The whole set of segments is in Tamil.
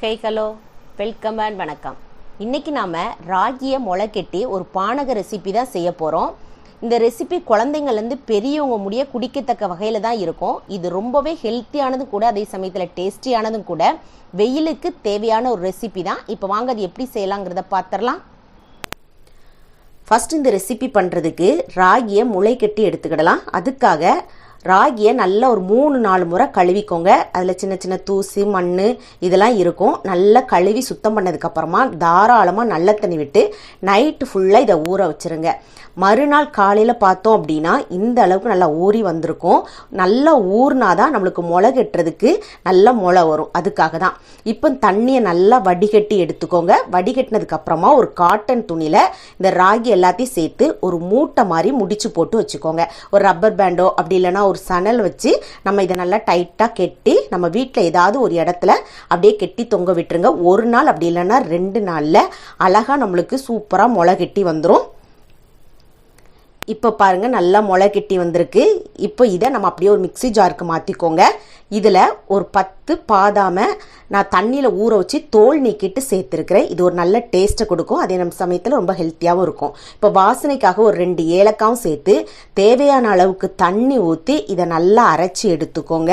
ஹே ஹலோ வெல்கம் அண்ட் வணக்கம் இன்றைக்கி நாம் ராகியை முளைக்கட்டி ஒரு பானக ரெசிபி தான் செய்ய போகிறோம் இந்த ரெசிபி குழந்தைங்கள்லேருந்து பெரியவங்க முடிய குடிக்கத்தக்க வகையில் தான் இருக்கும் இது ரொம்பவே ஹெல்த்தியானதும் கூட அதே சமயத்தில் டேஸ்டியானதும் கூட வெயிலுக்கு தேவையான ஒரு ரெசிபி தான் இப்போ வாங்க அது எப்படி செய்யலாங்கிறத பார்த்துடலாம் ஃபஸ்ட் இந்த ரெசிபி பண்ணுறதுக்கு ராகியை முளை கட்டி எடுத்துக்கிடலாம் அதுக்காக ராகியை நல்லா ஒரு மூணு நாலு முறை கழுவிக்கோங்க. அதில் சின்ன சின்ன தூசி மண் இதெல்லாம் இருக்கும். நல்லா கழுவி சுத்தம் பண்ணதுக்கப்புறமா தாராளமாக நல்ல தண்ணி விட்டு நைட்டு ஃபுல்லாக இதை ஊற வச்சுருங்க. மறுநாள் காலையில் பார்த்தோம் அப்படின்னா இந்த அளவுக்கு நல்லா ஊறி வந்திருக்கும். நல்லா ஊறினா தான் நம்மளுக்கு முளை கட்டுறதுக்கு நல்லா முளை வரும். அதுக்காக தான். இப்போ தண்ணியை நல்லா வடிகட்டி எடுத்துக்கோங்க. வடிகட்டினதுக்கப்புறமா ஒரு காட்டன் துணியில் இந்த ராகி எல்லாத்தையும் சேர்த்து ஒரு மூட்டை மாதிரி முடிச்சு போட்டு வச்சுக்கோங்க. ஒரு ரப்பர் பேண்டோ அப்படி இல்லைன்னா ஒரு சணல் வச்சு நம்ம இதை நல்லா டைட்டாக கெட்டி நம்ம வீட்டில் ஏதாவது ஒரு இடத்துல அப்படியே கெட்டி தொங்க விட்டுருங்க. ஒரு நாள் அப்படி இல்லைன்னா ரெண்டு நாளில் அழகாக நம்மளுக்கு சூப்பராக முளை கட்டி வந்துடும் இப்போ பாருங்கள் நல்லா முளை கெட்டி வந்திருக்கு. இப்போ இதை நம்ம அப்படியே ஒரு மிக்ஸி ஜாருக்கு மாற்றிக்கோங்க இதில் ஒரு பத்து பாதாம நான் தண்ணியில் ஊற வச்சு தோல் நீக்கிட்டு சேர்த்துருக்கிறேன். இது ஒரு நல்ல டேஸ்ட்டை கொடுக்கும். அதே நம்ம சமயத்தில் ரொம்ப ஹெல்த்தியாகவும் இருக்கும். இப்போ வாசனைக்காக ஒரு ரெண்டு ஏலக்காவும் சேர்த்து தேவையான அளவுக்கு தண்ணி ஊற்றி இதை நல்லா அரைச்சி எடுத்துக்கோங்க.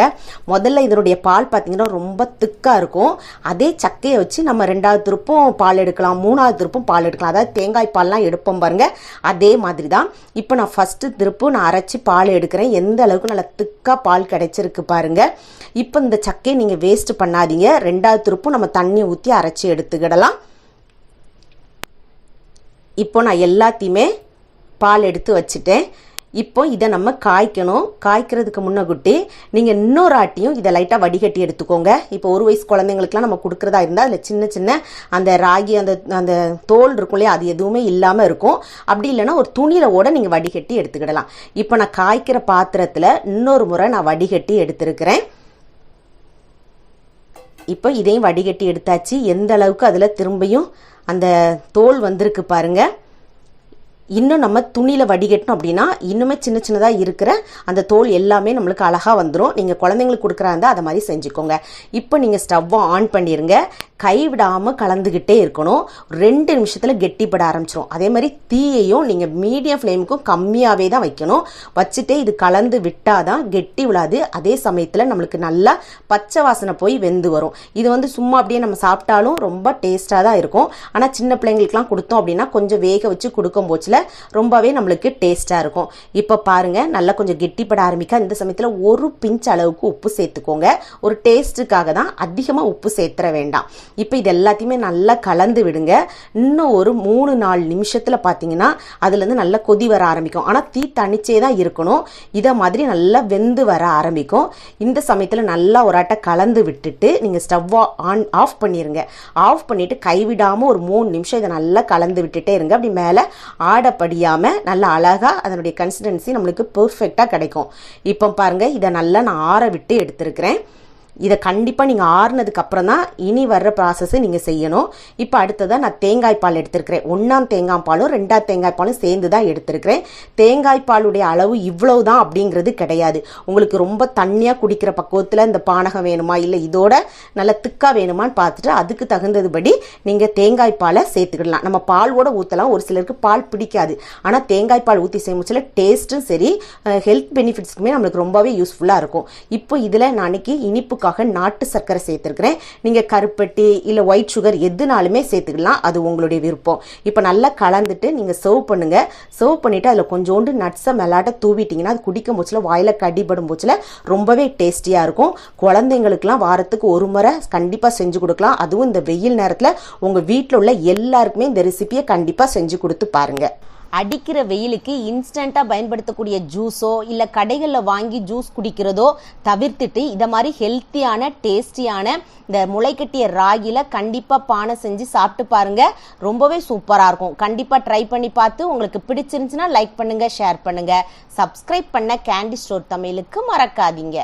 முதல்ல இதனுடைய பால் பார்த்தீங்கன்னா ரொம்ப திக்காக இருக்கும். அதே சக்கையை வச்சு நம்ம ரெண்டாவது திருப்பும் பால் எடுக்கலாம். மூணாவது திருப்பும் பால் எடுக்கலாம். அதாவது தேங்காய் பால்லாம் எடுப்போம் பாருங்கள் அதே மாதிரி தான் இப்போ நான் ஃபஸ்ட்டு திருப்பும் நான் அரைச்சி பால் எடுக்கிறேன். எந்த அளவுக்கு நல்லா திக்காக பால் கிடைச்சிருக்கு பாருங்கள் இப்போ இந்த சக்கையை நீங்கள் வேஸ்ட் பண்ணாதீங்க. ரெண்டாவது திருப்பும் நம்ம தண்ணி ஊற்றி அரைச்சி எடுத்துக்கிடலாம். இப்போ நான் எல்லாத்தையுமே பால் எடுத்து வச்சுட்டேன். இப்போ இதை நம்ம காய்க்கணும். காய்க்கிறதுக்கு முன்னகுட்டி நீங்கள் இன்னொரு ஆட்டியும் இதை லைட்டாக வடிகட்டி எடுத்துக்கோங்க. இப்போ ஒரு வயசு குழந்தைங்களுக்குலாம் நம்ம கொடுக்குறதா இருந்தால் அதில் சின்ன சின்ன அந்த ராகி அந்த அந்த தோல் இருக்கும் இல்லையா அது எதுவுமே இல்லாமல் இருக்கும். அப்படி இல்லைன்னா ஒரு துணியில் ஓட நீங்கள் வடிகட்டி எடுத்துக்கிடலாம். இப்போ நான் காய்க்கிற பாத்திரத்தில் இன்னொரு முறை நான் வடிகட்டி எடுத்திருக்கிறேன். இப்போ இதையும் வடிகட்டி எடுத்தாச்சு. எந்த அளவுக்கு அதில் திரும்பியும் அந்த தோல் வந்திருக்கு பாருங்க. இன்னும் நம்ம துணியில் வடிகட்டணும் அப்படின்னா இன்னுமே சின்ன சின்னதாக இருக்கிற அந்த தோல் எல்லாமே நம்மளுக்கு அழகாக வந்துடும் நீங்கள் குழந்தைங்களுக்கு கொடுக்குறா இருந்தால் அதை மாதிரி செஞ்சுக்கோங்க. இப்போ நீங்கள் ஸ்டவ்வை ஆன் பண்ணிடுங்க கைவிடாமல் கலந்துக்கிட்டே இருக்கணும். ரெண்டு நிமிஷத்தில் கெட்டிப்பட ஆரம்பிச்சிடும் அதே மாதிரி தீயையும் நீங்கள் மீடியம் ஃப்ளேமுக்கும் கம்மியாகவே தான் வைக்கணும். வச்சுட்டே இது கலந்து விட்டால் தான் கெட்டி விழாது. அதே சமயத்தில் நம்மளுக்கு நல்லா பச்சை வாசனை போய் வெந்து வரும். இது வந்து சும்மா அப்படியே நம்ம சாப்பிட்டாலும் ரொம்ப டேஸ்ட்டாக தான் இருக்கும். ஆனால் சின்ன பிள்ளைங்களுக்குலாம் கொடுத்தோம் அப்படின்னா கொஞ்சம் வேக வச்சு கொடுக்கும் போச்சில் ரொம்பவே நம்மளுக்கு டேஸ்ட்டாக இருக்கும். இப்போ பாருங்கள் நல்லா கொஞ்சம் கெட்டிப்பட ஆரம்பிக்க இந்த சமயத்தில் ஒரு பிஞ்ச் அளவுக்கு உப்பு சேர்த்துக்கோங்க. ஒரு டேஸ்ட்டுக்காக தான் அதிகமாக உப்பு சேர்த்துற வேண்டாம். இப்போ இது எல்லாத்தையுமே நல்லா கலந்து விடுங்க. இன்னும் ஒரு மூணு நாலு நிமிஷத்தில் பார்த்தீங்கன்னா அதுலேருந்து நல்லா கொதி வர ஆரம்பிக்கும். ஆனால் தீ தனிச்சே தான் இருக்கணும். இதை மாதிரி நல்லா வெந்து வர ஆரம்பிக்கும். இந்த சமயத்தில் நல்லா ஒரு ஆட்டை கலந்து விட்டுட்டு நீங்கள் ஸ்டவ்வை ஆன் ஆஃப் பண்ணிடுங்க ஆஃப் பண்ணிவிட்டு கைவிடாமல் ஒரு மூணு நிமிஷம் இதை நல்லா கலந்து விட்டுட்டே இருங்க. அப்படி மேலே ஆடப்படியாமல் நல்லா அழகாக அதனுடைய கன்சிஸ்டன்சி நம்மளுக்கு பர்ஃபெக்டாக கிடைக்கும். இப்போ பாருங்கள் இதை நல்லா நான் ஆற விட்டு எடுத்திருக்கிறேன். இதை கண்டிப்பாக நீங்கள் ஆறுனதுக்கு அப்புறம் தான் இனி வர்ற ப்ராசஸை நீங்கள் செய்யணும். இப்போ அடுத்ததாக நான் தேங்காய் பால் எடுத்திருக்கிறேன். ஒன்றாம் தேங்காய் பாலும் ரெண்டாம் தேங்காய் பாலும் சேர்ந்து தான் எடுத்திருக்கிறேன். தேங்காய் பாலுடைய அளவு இவ்வளவு தான் அப்படிங்கிறது கிடையாது. உங்களுக்கு ரொம்ப தண்ணியாக குடிக்கிற பக்குவத்தில் இந்த பானகம் வேணுமா? இல்லை இதோட நல்ல திக்காக வேணுமான்னு பார்த்துட்டு அதுக்கு தகுந்ததுபடி நீங்கள் தேங்காய் பாலை சேர்த்துக்கிடலாம். நம்ம பாலோட ஊற்றலாம் ஒரு சிலருக்கு பால் பிடிக்காது. ஆனால் தேங்காய் பால் ஊற்றி செய்யும் டேஸ்ட்டும் சரி ஹெல்த் பெனிஃபிட்ஸ்க்குமே நம்மளுக்கு ரொம்பவே யூஸ்ஃபுல்லாக இருக்கும். இப்போ இதில் நான் அன்னைக்கு இனிப்புக்கு அதுக்காக நாட்டு சர்க்கரை சேர்த்துருக்கிறேன். நீங்கள் கருப்பட்டி இல்லை ஒயிட் சுகர் எதுனாலுமே சேர்த்துக்கலாம். அது உங்களுடைய விருப்பம். இப்போ நல்லா கலந்துட்டு நீங்கள் சர்வ் பண்ணுங்கள் சர்வ் பண்ணிவிட்டு அதில் கொஞ்சோண்டு நட்ஸை மெலாட்ட தூவிட்டிங்கன்னா அது குடிக்கும் போச்சில் வாயில் கடிபடும் போச்சில் ரொம்பவே டேஸ்டியாக இருக்கும். குழந்தைங்களுக்குலாம் வாரத்துக்கு ஒரு முறை கண்டிப்பாக செஞ்சு கொடுக்கலாம். அதுவும் இந்த வெயில் நேரத்தில் உங்கள் வீட்டில் உள்ள எல்லாருக்குமே இந்த ரெசிபியை கண்டிப்பாக செஞ்சு கொடுத்து பாருங்கள் அடிக்கிற வெயிலுக்கு இன்ஸ்டண்ட்டாக பயன்படுத்தக்கூடிய ஜூஸோ இல்லை கடைகளில் வாங்கி ஜூஸ் குடிக்கிறதோ தவிர்த்துட்டு இதை மாதிரி ஹெல்த்தியான டேஸ்டியான இந்த முளைக்கட்டிய ராகில கண்டிப்பாக பானை செஞ்சு சாப்பிட்டு பாருங்க. ரொம்பவே சூப்பராக இருக்கும். கண்டிப்பாக ட்ரை பண்ணி பார்த்து உங்களுக்கு பிடிச்சிருந்துச்சுன்னா லைக் பண்ணுங்க ஷேர் பண்ணுங்க. சப்ஸ்கிரைப் பண்ண கேண்டி ஸ்டோர் தமிழுக்கு மறக்காதீங்க.